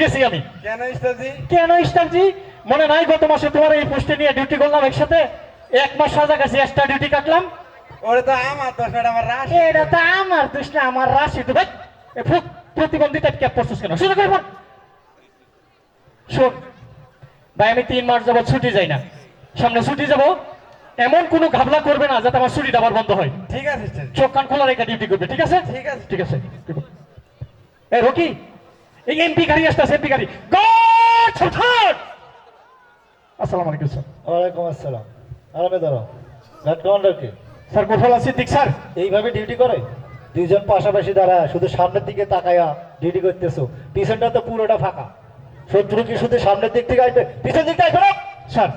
গেছি আমি। কেন ইস্তাজি? কেন ইস্টাফজি মনে নাই গত মাসে তোমার এই পোস্টে নিয়ে ডিউটি করলাম একসাথে। এক মাস সাজা কাছে এক্সট্রা ডিউটি কাটলাম। ওরে তো আমার দোষ না, আমার রাশ। এটা তো আমার দোষ না আমার রাশি তো ভাই। ফুক প্রতিবন্ধী টাইপ ক্যাপ পড়ছিস কেন? শুধু করে শোন ভাই আমি তিন মাস যাবত ছুটি যাই না। সামনে ছুটি যাব। এমন কোনো ঘাবলা করবে না যাতে আমার ছুটিটা আবার বন্ধ হয়। ঠিক আছে চোখ কান খোলা রেখে ডিউটি করবে ঠিক আছে? ঠিক আছে। ঠিক আছে রকি এই এমপি গাড়ি আসতেছে এমপি গাড়ি। গড সুলতান! আসসালামু আলাইকুম স্যার। ওয়ালাইকুম আসসালাম। আরামে দাঁড়াও। গার্ড কমান্ডার কে? স্যার কোথাও সিদ্দিক স্যার। এইভাবে ডিউটি করে? দুইজন পাশাপাশি দাঁড়া শুধু সামনের দিকে তাকায়া ডিউটি করতেছো। পিছনটা তো পুরোটা ফাঁকা। শত্রু কি শুধু সামনের দিক থেকে আসবে? পিছন দিক থেকে আসবে না? স্যার।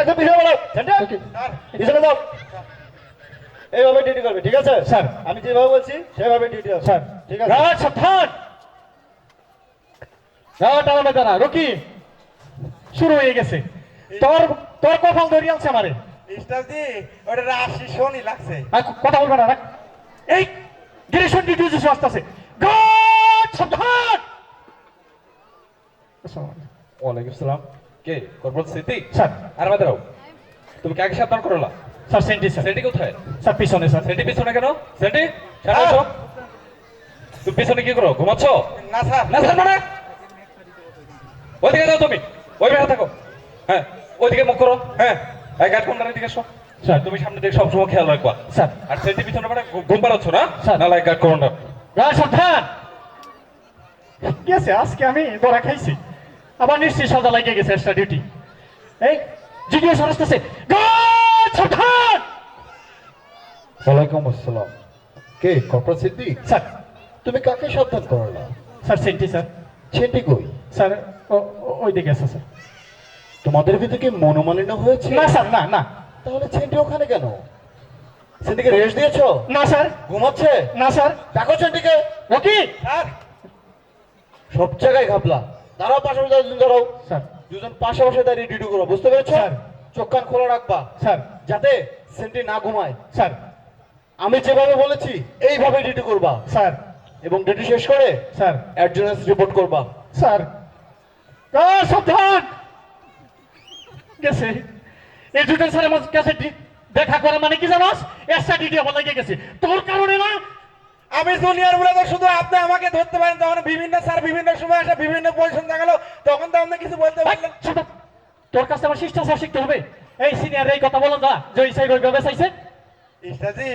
একদম পিছনে বলো পিছনে দাও এইভাবে ডিউটি করবে ঠিক আছে? স্যার। আমি যেভাবে বলছি সেভাবে ডিউটি স্যার। ঠিক আছে? সাবধান রাজ আলামে রকি শুরু হয়ে গেছে। তোর তোর কপাল ধরিয়ে আনছে আমারে। ইস্তাজি ওটা রাশি শনি লাগছে। কথা বলবে না রাখ। এই আসতেছে। গড সাবধান ওয়ালাইকুম সালাম। কে? Corporate sir. আর তুমি কাকে সাবধান করলা? Sir sentry sir. সেন্টি কোথায়? স্যার পিছনে স্যার। সেন্টি পিছনে কেন? সেন্টি? সামনে তুমি পিছনে কি করো? ঘুমাচ্ছ? না স্যার। না স্যার মানে? ওইদিকে যাও তুমি। ওই বেড়া থাকো। হ্যাঁ ওইদিকে মুখ করো। হ্যাঁ এই গাছ কোনটার দিকে এসো। স্যার। তুমি সামনে দিকে সবসময় খেয়াল রাখবা। স্যার। আর সেন্টি পিছনে মানে ঘু- ঘুম পাড়াচ্ছ না? স্যার। না লাইক গার্ড কোনটা? রাজ সাবধান। গেছে আজকে আমি ধরা খাইছি। আবার নিশ্চয়ই সাজা লাগিয়ে গেছে এক্সট্রা ডিউটি এই জিডিও স্যার আসতেছে সাবধান! ওয়ালাইকুম আসসালাম। কে কর্পোরেট সিদ্দিক? স্যার। তুমি কাকে সাবধান করলা? Sir centi sir. ছেটি কই? স্যার ওই দিকে আছে স্যার। তোমাদের ভিতরে কি মনোমালিন্য হয়েছে? না স্যার না না। তাহলে ছেন্টি ওখানে কেন? সেদিকে রেস্ট দিয়েছ? না স্যার। ঘুমাচ্ছে? না স্যার। ডাকো ছেন্টিকে ওকে স্যার। সব জায়গায় ঘাপলা দাঁড়াও পাশাপাশি দুজন দাঁড়াও স্যার। দুজন পাশাপাশি দাঁড়িয়ে ডিউটি করো বুঝতে পেরেছ? স্যার। চোখ কান খোলা রাখবা। স্যার। যাতে সেন্টি না ঘুমায়। স্যার। আমি যেভাবে বলেছি এইভাবে ডিউটি করবা। স্যার। এবং ডিউটি শেষ করে স্যার। অ্যাডজুনেন্স রিপোর্ট করবা। স্যার। সাবধান! গেছে। কাছে দেখা করে মানে কি জানোস? এক্সট্রা ডিউটি আমার লাগে গেছে। তোর কারণে না? আমি জুনিয়র তো শুধু আপনি আমাকে ধরতে পারেন যখন বিভিন্ন স্যার বিভিন্ন সময় আসে বিভিন্ন পজিশন দেখাল তখন তো আপনি কিছু বলতে পারলেন তোর কাছে আমার শিষ্টাচার শিখতে হবে। এই সিনিয়র এই কথা বলো না। যে সাইড ওইভাবে চাইছে। ইস্তাজি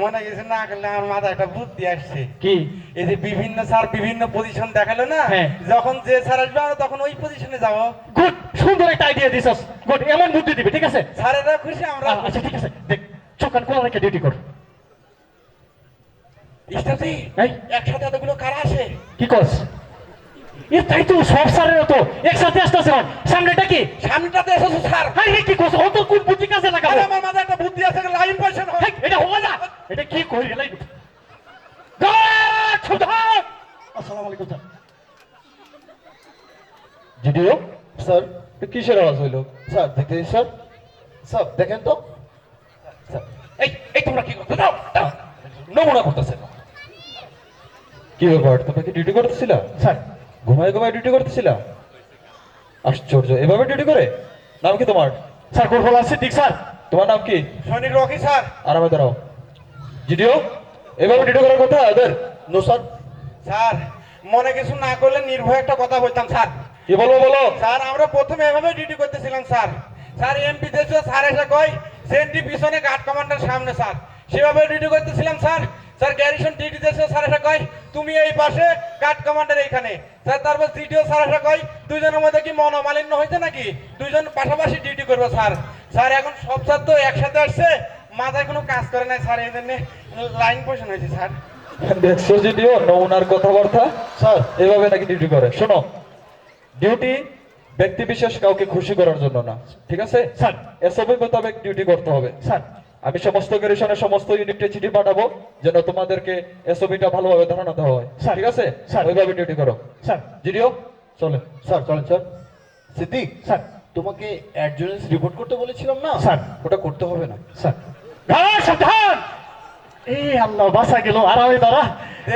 মনে কিছু না করলে আমার মাথায় একটা বুদ্ধি আসছে। কি? এই যে বিভিন্ন স্যার বিভিন্ন পজিশন দেখাল না হ্যাঁ। যখন যে স্যার আসবে আমরা তখন ওই পজিশনে যাব। গুড সুন্দর একটা আইডিয়া দিছস। গুড এমন বুদ্ধি দিবি ঠিক আছে? স্যারেরা খুশি আমরা আচ্ছা ঠিক আছে দেখ চোখ খোলা রেখে ডিউটি কর। ইস্তাজি একসাথে এতগুলো কারা আসে কি এ তাই তো সব স্যারের তো একসাথে আসতেছে সামনেটা কি? সামনেটাতে এসেছ স্যার। কি করছ অত কোন বুদ্ধি কাজে লাগাবো। আমার বুদ্ধি আছে লাইন পয়সা হেই, এটা না। এটা কি কই গেলাই গড সুধার আসসালামু আলাইকুম স্যার। জিডিও স্যার। কিসের আওয়াজ হইল? স্যার দেখতে স্যার। স্যার দেখেন তো। এই এই তোমরা কি করতে? দাও দাও। নমুনা করতেছে। কি ব্যাপার? তোমরা কি ডিউটি করতেছিলা? স্যার। ঘুমায় ঘুমায় ডিউটি করতেছিলা? আশ্চর্য। এভাবে ডিউটি করে? নাম কি তোমার? স্যার কোরফল আছে? ঠিক স্যার। তোমার নাম কি? সৈনিক রকি স্যার। আরামে দাঁড়াও জিডিও এভাবে ডিউটি করার কথা এদের? No sir. স্যার মনে কিছু না করলে নির্ভয় একটা কথা বলতাম স্যার। কি বলব বলো? স্যার আমরা প্রথমে এভাবে ডিউটি করতেছিলাম স্যার। স্যার এমপি দেশে স্যার এসে কয় সেন্টি পিছনে গার্ড কমান্ডার সামনে স্যার। সেভাবে ডিউটি করতেছিলাম স্যার। স্যার গ্যারিসন ডিউটি দেশে স্যার এসে কয় তুমি এই পাশে গার্ড কমান্ডার এইখানে। স্যার তারপর জিডিও স্যার এসে কয় দুইজনের মধ্যে কি মনোমালিন্য হয়েছে নাকি? দুইজন পাশাপাশি ডিউটি করব স্যার। স্যার এখন সব স্যার তো একসাথে আসছে। মাথায় কোনো কাজ করে নাই স্যার এই জন্য লাইন পোষণ হয়েছে স্যার। দেখছ জিডিও নমুনার কথাবার্তা? স্যার। এভাবে নাকি ডিউটি করে। শোনো ডিউটি ব্যক্তি বিশেষ কাউকে খুশি করার জন্য না ঠিক আছে? স্যার। এসবই মোতাবেক ডিউটি করতে হবে। স্যার। আমি সমস্ত গ্যারিশনের সমস্ত ইউনিটে চিঠি পাঠাবো যেন তোমাদেরকে এসওবিটা ভালোভাবে ধারণা দেওয়া হয় স্যার। ঠিক আছে? স্যার। ওইভাবে ডিউটি করো। স্যার। জিডিও চলে স্যার চলেন স্যার। সিদ্দিক। স্যার। তোমাকে অ্যাডজুনেন্স রিপোর্ট করতে বলেছিলাম না? স্যার। ওটা করতে হবে না। স্যার। গড সাবধান! এই আল্লাহ বাসা গেল। আরামে দাঁড়া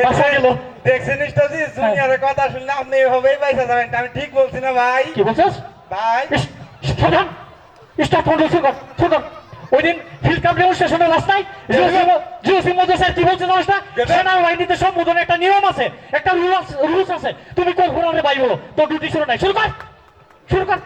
বাসা গেল। দেখছেন ইস্টাজি জুনিয়রের কথা শুনলে আপনি এভাবেই পয়সা যাবেন। আমি ঠিক বলছি না ভাই। কি বলছিস? ভাই। সাধারণ স্টাফ ফোন শুরু কর কর ওই দিন ফিল্ড কাপ স্টেশনের রাস্তায় জিওসি মধ্যে স্যার কি বলছে জানিস না? কেন? সেনাবাহিনীতে সম্বোধন একটা নিয়ম আছে একটা রুলস রুলস আছে। তুমি কোন ফোনে ভাই বলো। তোর ডিউটি শুরু নাই। শুরু কর শুরু কর।